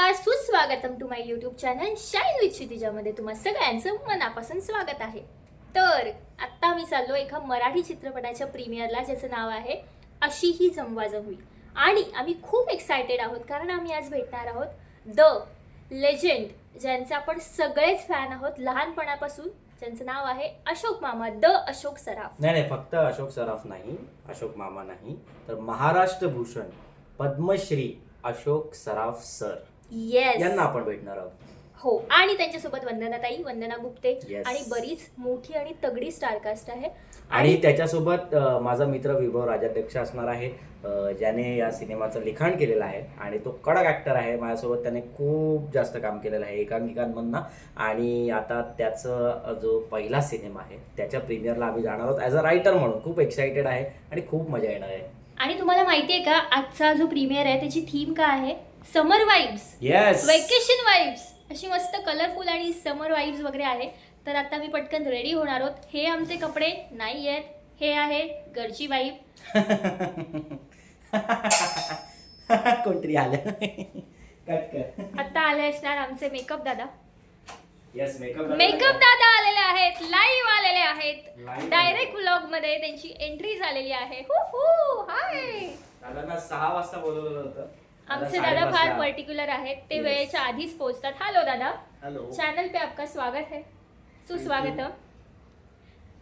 नमस्कार सुस्वागतम to my YouTube channel shine with क्षितिजामध्ये तुम्हा सगळ्यांचं मनापासून स्वागत आहे. तर आत्ता मी चाललो एका मराठी चित्रपटाच्या प्रीमियरला ज्याचं नाव आहे अशी ही जमवाजमवी. आणि आम्ही खूप एक्सायटेड आहोत कारण आम्ही आज भेटणार आहोत द लेजेंड ज्यांचे आपण सगळेच फॅन आहोत लहानपणापासून ज्यांचं नाव आहे अशोक मामा द अशोक सराफ. नाही नाही फक्त अशोक सराफ नाही अशोक मामा नाही तर महाराष्ट्र भूषण पद्मश्री अशोक सराफ सर. येस यांना आपण भेटणार आहोत. हो आणि त्यांच्यासोबत वंदनाताई वंदना गुप्ते Yes. आणि बरीच मोठी आणि तगडी स्टारकास्ट आहे. आणि त्याच्यासोबत अ, माझा मित्र विभव राजाध्यक्ष असणार आहे. अ, ज्याने या सिनेमाचं लिखाण केलेलं आहे आणि तो कडक ऍक्टर आहे. माझ्यासोबत त्याने खूप जास्त काम केलेलं आहे एकांकिकांमधनं. आणि आता त्याचं जो पहिला सिनेमा आहे त्याच्या प्रीमियरला आम्ही जाणार आहोत ॲज अ रायटर म्हणून. खूप एक्साइटेड आहे आणि खूप मजा येणार आहे. आणि तुम्हाला माहितीये का आजचा जो प्रीमियर आहे त्याची थीम काय आहे? Summer vibes yes vacation vibes अशी मस्त कलरफुल आणि समर वाईब्स वगैरे आहे. तर आता मी पटकन रेडी होणार आहोत. हे आमचे कपडे नाही आहेत. हे आहे घरची वाईब कोणतरी आलं? कट कर आता आले असणार आमचे मेकअप दादा. येस मेकअप मेकअप दादा आलेले आहेत. लाईव्ह आलेले आहेत. Live डायरेक्ट व्लॉगमध्ये त्यांची एंट्री झालेली आहे. हु हु हाय दादांना सहा वाजता बोलवलं होतं. आमचे दादा फार पर्टिक्युलर आहेत. ते Yes. वेळेच्या आधीच पोहोचतात. हॅलो दादा. हॅलो चॅनल पे आपका स्वागत है. सुस्वागत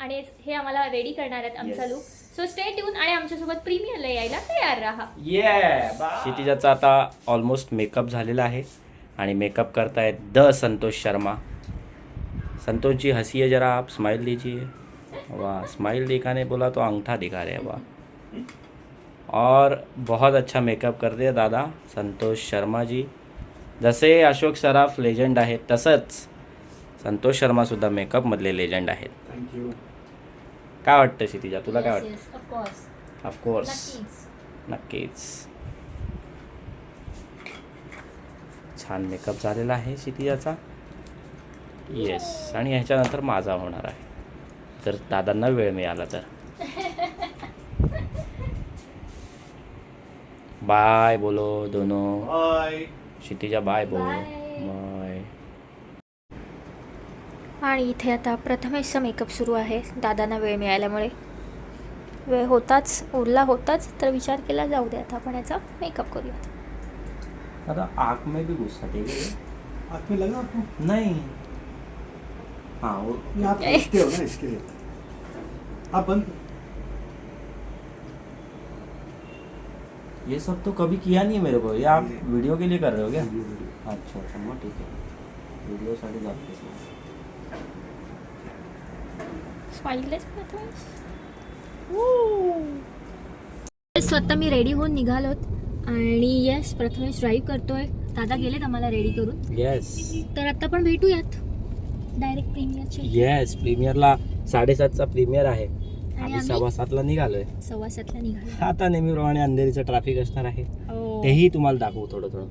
आणि हे आम्हाला रेडी करणार आहेत आमचा Yes. Look so stay tuned आणि आमच्यासोबत प्रीमियरला यायला तयार राहा. ये क्षितिजाचा आता ऑलमोस्ट मेकअप झालेला आहे. आणि मेकअप करतायत द संतोष शर्मा. संतोष जी हंसी जरा आप स्माइल दीजिए. वाह स्माइल दिखाने बोला तो अंगठा दिखा रहे हैं वाह और बहुत अच्छा मेकअप करते हैं दादा संतोष शर्मा जी। जसे अशोक सराफ लेजंड आहेत तसंच संतोष शर्मासुद्धा मेकअपमधले लेजंड आहेत. थँक्यू काय वाटतं क्षितिजा तुला काय वाटतं? ऑफकोर्स ऑफकोर्स नक्कीच. छान मेकअप झालेला आहे क्षितिजाचा. येस आणि ह्याच्यानंतर माझा होणार आहे. जर दादांना वेळ मिळाला तर. बाय बोलो दोनो. बाय. क्षितिजा बाय बोल. बाय. आणि इथे आता प्रथमेशचा मेकअप सुरू आहे दादांना वेळ मिळाल्यामुळे. वेळ होताच उरला होताच तर विचार केला जाऊ दे आता आपण याचा मेकअप करूया आता आग में भी गुस्सा हाथ में लगा आपको? नहीं. हाँ वो आप देखते हो ना इसके लिए. आप बंद ये सब तो कभी किया नहीं है मेरे को। ये आप वीडियो के लिए कर रहे हो क्या। अच्छा अच्छा मग ठीक आहे जाते स्माईलच प्रथमेश स्वतः मी रेडी होऊन निघालोत. आणि येस प्रथमेश ड्राईव्ह करतोय. दादा गेलेत आम्हाला रेडी करून. येस तर आता पण भेटूयात. डायरेक्ट प्रीमियरचे येस प्रीमियरला साडेसातचा प्रीमियर आहे. आम्ही सव्वा सातला निघालोय. सव्वा सातला निघालो आता नेहमीप्रमाणे अंधेरीचं ट्रॅफिक असणार आहे. हो. तेही तुम्हाला दाखवू थोडं थोडं.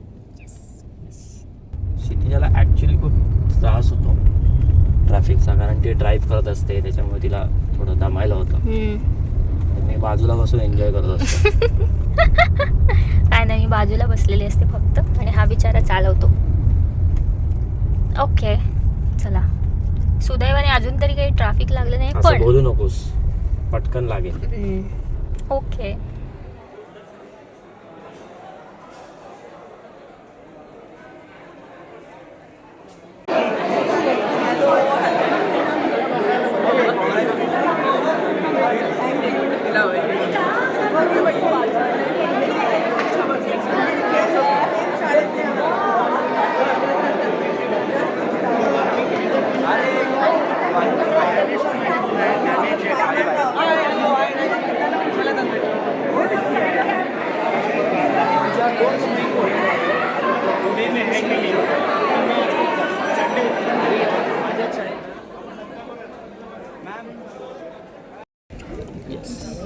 क्षितिजाला ॲक्च्युली खूप त्रास होतो. ट्रॅफिकचा कारण ती ड्राईव्ह करत असते त्याच्यामुळे तिला थोडं दमायला होतं. मी बाजूला बसून एन्जॉय करत असतो. काय नाही मी बाजूला बसलेली असते फक्त आणि हा बिचारा चालवतो. ओके चला. सुदैवाने अजून तरी काही ट्रॅफिक लागलं नाही पण बोलू नकोस. पटकन लागेल. ओके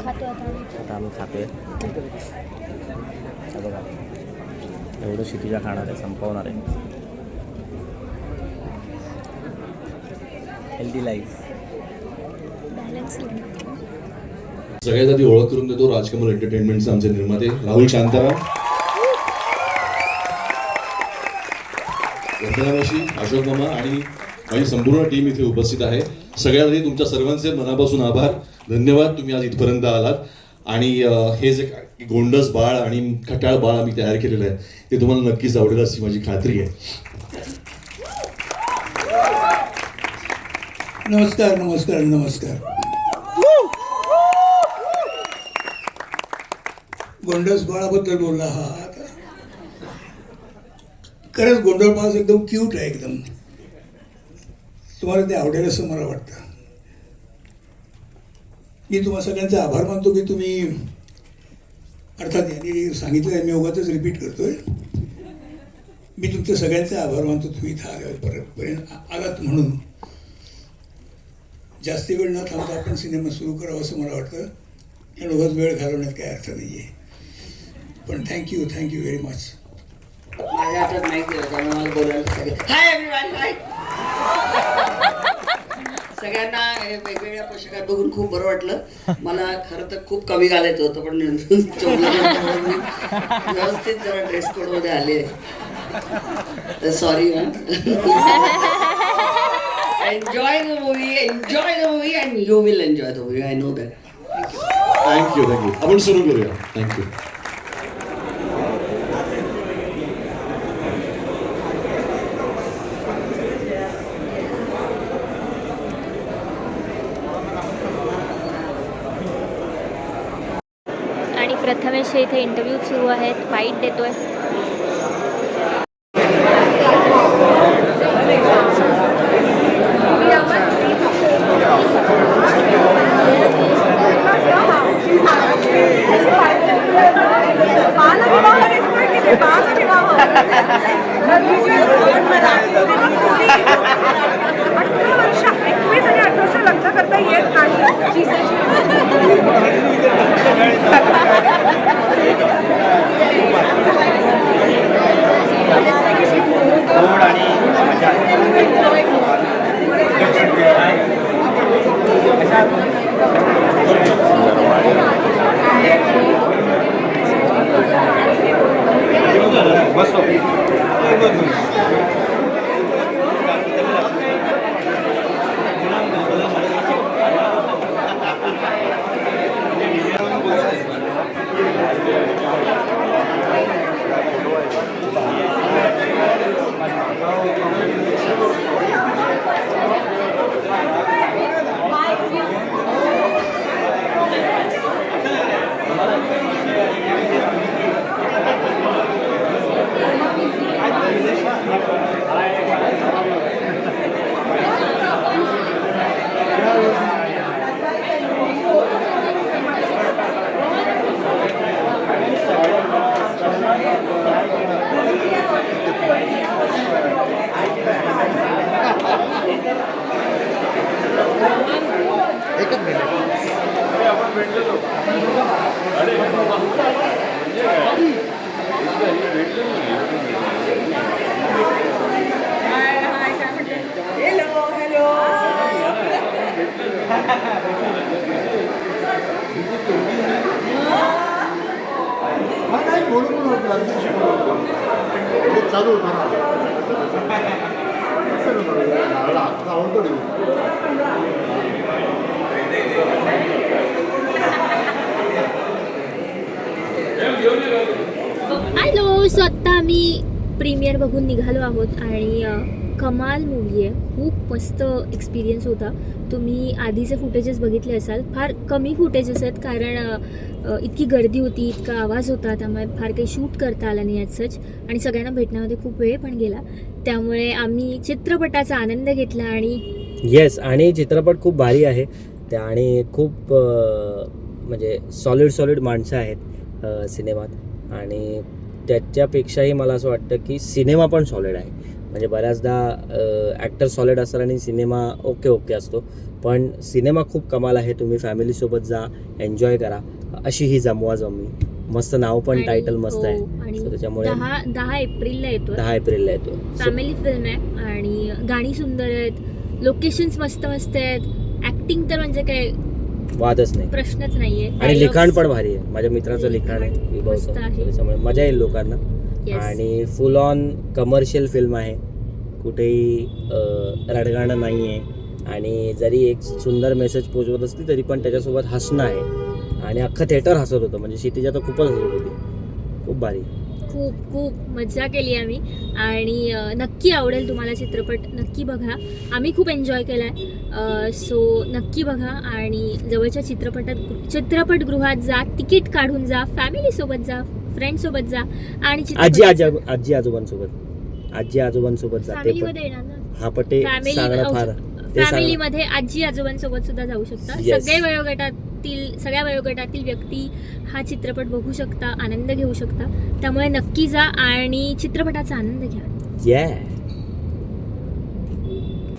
खातो आता आम्ही. हे बघा. एवढं शितीच्या खाणार आहे संपवणार आहे. हेल्दी लाईफ बॅलन्स सगळ्यात आधी ओळख करून देतो राजकमल एंटरटेनमेंटचे आमचे निर्माते राहुल शांताराम. वंदना मावशी अशोक मामा आणि माझी संपूर्ण टीम इथे उपस्थित आहे. सगळ्यात आधी तुमच्या सर्वांचे मनापासून आभार. धन्यवाद तुम्ही आज इथपर्यंत आलात. आणि हे जे गोंडस बाळ आणि खटाळ बाळ आम्ही तयार केलेलं आहे ते तुम्हाला नक्कीच आवडेल अशी माझी खात्री आहे. नमस्कार नमस्कार नमस्कार. गोंडस बाळाबद्दल बोलला हा खरंच गोंडस बाळ एकदम क्यूट आहे एकदम. तुम्हाला ते आवडेल असं मला वाटतं. मी तुम्हा सगळ्यांचे आभार मानतो की तुम्ही अर्थात यांनी सांगितलं आहे मी उगाच रिपीट करतोय. मी तुमच्या सगळ्यांचे आभार मानतो तुम्ही इथं आल्यावर पर्यंत आलात म्हणून. जास्ती वेळ न थांबता आपण सिनेमा सुरू करावा असं मला वाटतं. आणि उगाच वेळ घालवण्यात काही अर्थ नाही आहे पण थँक्यू थँक्यू व्हेरी मच माझ्या हातात माहिती दिलं मला बोलायला हाय एव्हरीवन हाय सगळ्यांना वेगवेगळ्या पोशाखात बघून खूप बरं वाटलं. मला खरं तर खूप कमी घालायचं होतं पण व्यवस्थित जरा ड्रेस कोडमध्ये आले. Sorry enjoy the movie enjoy the movie and you will enjoy the movie I know that thank you thank you आपण सुरू करूया. थँक्यू आणि प्रथमेश हे इथे इंटरव्ह्यू सुरू आहेत. फाईट देतोय. आहे 하나의 모르는 것도 안 되시고 자료를 받아 나온 거리고 हॅलो सो आत्ता आम्ही प्रीमियर बघून निघालो आहोत आणि कमाल मूवी आहे. खूप मस्त एक्सपिरियन्स होता. तुम्ही आधीचे फुटेजेस बघितले असाल. फार कमी फुटेजेस आहेत कारण इतकी गर्दी होती इतका आवाज होता त्यामुळे फार काही शूट करता आला नाही ॲज सच आणि सगळ्यांना भेटण्यामध्ये खूप वेळ पण गेला. त्यामुळे आम्ही चित्रपटाचा आनंद घेतला आणि येस आणि चित्रपट खूप भारी आहे. त्या आणि खूप म्हणजे सॉलिड सॉलिड माणसं आहेत. सिनेमात. आणि त्याच्यापेक्षाही मला असं वाटतं की सिनेमा पण सॉलिड आहे. म्हणजे बऱ्याचदा ॲक्टर सॉलिड असतात आणि सिनेमा ओके ओके असतो. पण सिनेमा खूप कमाल आहे. तुम्ही फॅमिलीसोबत जा एन्जॉय करा. अशी ही जमवा जमवी. मस्त नाव पण टायटल मस्त आहे. हो, आणि So त्याच्यामुळे दहा दहा एप्रिलला येतो दहा एप्रिलला येतो फॅमिली फिल्म आहे. आणि गाणी सुंदर आहेत. लोकेशन्स मस्त मस्त आहेत. ऍक्टिंग तर म्हणजे काय वादच नाही. प्रश्नच नाहीये. आणि लिखाण पण भारी आहे. माझ्या मित्राचं लिखाण आहे. विभवचं. त्याच्यामुळे मजा येईल लोकांना. आणि फुल ऑन कमर्शियल फिल्म आहे. कुठेही रडगाणं नाही आहे आणि जरी एक सुंदर मेसेज पोचवत असली तरी पण त्याच्यासोबत हसणं आहे. आणि अख्खं थिएटर हसत होतं. म्हणजे क्षितिजा तर खूपच हसत होती. खूप भारी. खूप खूप मजा केली आम्ही. आणि नक्की आवडेल तुम्हाला चित्रपट. नक्की बघा. आम्ही खूप एन्जॉय केला आहे सो नक्की बघा आणि जवळच्या चित्रपटात चित्रपटगृहात जा तिकीट काढून जा फॅमिलीसोबत जा फ्रेंडसोबत जा आणि आजी आजी आजी आजोबांसोबत. आजी आजोबांसोबत जाते हा सांगणं फार फॅमिलीमध्ये आजी आजोबांसोबत सुद्धा जाऊ शकता. सगळे वयोगटातील सगळ्या वयोगटातील व्यक्ती हा चित्रपट बघू शकता आनंद घेऊ शकता. त्यामुळे नक्की जा आणि चित्रपटाचा आनंद घ्या.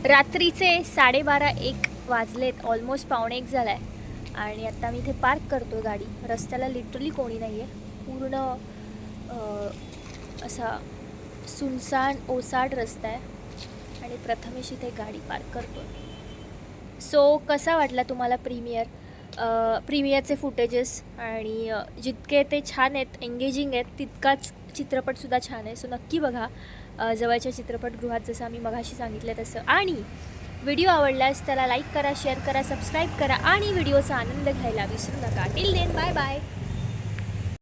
रात्रीचे साडेबारा एक वाजलेत ऑलमोस्ट पावणे एक झाला आहे आणि आत्ता मी इथे पार्क करतो गाडी. रस्त्याला लिटरली कोणी नाही आहे पूर्ण असा सुनसान ओसाड रस्ता आहे. आणि प्रथमेश इथे गाडी पार्क करतो सो कसा वाटला तुम्हाला प्रीमियर प्रीमियरचे फुटेजेस आणि जितके ते छान आहेत एंगेजिंग आहेत तितकाच चित्रपटसुद्धा छान आहे. सो नक्की बघा. जवळच्या चित्रपटगृहात जसं आम्ही मघाशी सांगितलं तसं. आणि व्हिडिओ आवडल्यास त्याला लाईक करा शेअर करा सबस्क्राईब करा आणि व्हिडिओचा आनंद घ्यायला विसरू नका. Till then bye bye